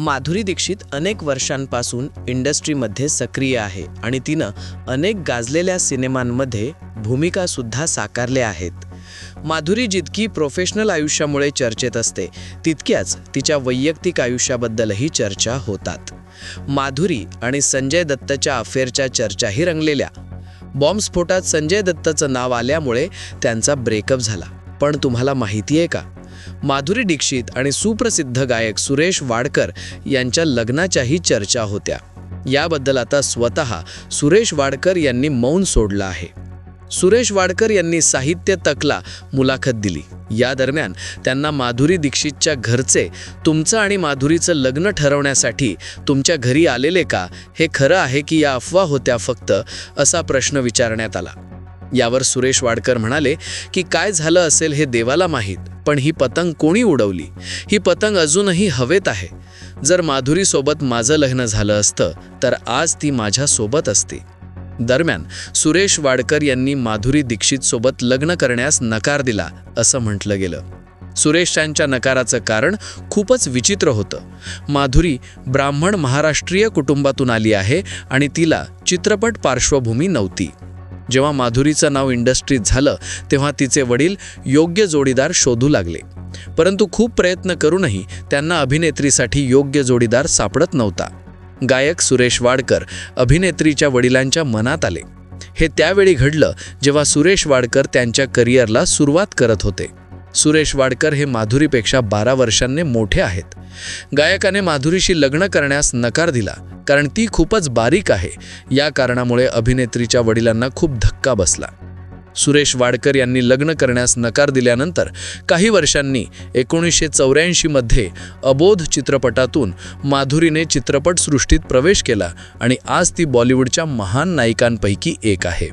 माधुरी दीक्षित अनेक वर्षांपासून इंडस्ट्रीमध्ये सक्रिय आहे आणि तिनं अनेक गाजलेल्या सिनेमांमध्ये भूमिकासुद्धा साकारल्या आहेत. माधुरी जितकी प्रोफेशनल आयुष्यामुळे चर्चेत असते तितक्याच तिच्या वैयक्तिक आयुष्याबद्दलही चर्चा होतात. माधुरी आणि संजय दत्तच्या अफेअरच्या चर्चाही रंगलेल्या. बॉम्बस्फोटात संजय दत्तचं नाव आल्यामुळे त्यांचा ब्रेकअप झाला. पण तुम्हाला माहिती आहे का? माधुरी दीक्षित आणि सुप्रसिद्ध गायक सुरेश वाडकर यांच्या लग्नाच्याही चर्चा होत्या. याबद्दल आता स्वतः सुरेश वाडकर यांनी मौन सोडलं आहे. सुरेश वाडकर यांनी साहित्य तकला मुलाखत दिली. या दरम्यान त्यांना माधुरी दीक्षितच्या घरचे तुमचं आणि माधुरीचं लग्न ठरवण्यासाठी तुमच्या घरी आलेले का? हे खरं आहे की या अफवा होत्या फक्त? असा प्रश्न विचारण्यात आला. यावर सुरेश वाडकर म्हणाले की काय झालं असेल हे देवाला माहीत? पण ही पतंग कोणी उडवली? ही पतंग अजूनही हवेत आहे. जर माधुरीसोबत माझं लग्न झालं असतं तर आज ती माझ्यासोबत असते. दरम्यान सुरेश वाडकर यांनी माधुरी दीक्षितसोबत लग्न करण्यास नकार दिला असं म्हटलं गेलं. सुरेशच्या नकाराचं कारण खूपच विचित्र होतं. माधुरी ब्राह्मण महाराष्ट्रीय कुटुंबातून आली आहे आणि तिला चित्रपट पार्श्वभूमी नव्हती. जेव्हा माधुरीचं नाव इंडस्ट्रीत झालं तेव्हा तिचे वडील योग्य जोडीदार शोधू लागले. परंतु खूप प्रयत्न करूनही त्यांना अभिनेत्रीसाठी योग्य जोडीदार सापडत नव्हता. गायक सुरेश वाडकर अभिनेत्रीच्या वडिलांच्या मनात आले. हे त्यावेळी घडलं जेव्हा सुरेश वाडकर त्यांच्या करिअरला सुरुवात करत होते. सुरेश वाडकर हे माधुरीपेक्षा बारा वर्षांनी मोठे आहेत. गायकाने माधुरीशी लग्न करण्यास नकार दिला कारण ती खूपच बारीक आहे. या कारणामुळे अभिनेत्रीच्या वडिलांना खूप धक्का बसला. सुरेश वाडकर यांनी लग्न करण्यास नकार दिल्यानंतर काही वर्षांनी एकोणीसशे चौऱ्याऐंशीमध्ये अबोध चित्रपटातून माधुरीने चित्रपटसृष्टीत प्रवेश केला आणि आज ती बॉलिवूडच्या महान नायिकांपैकी एक आहे.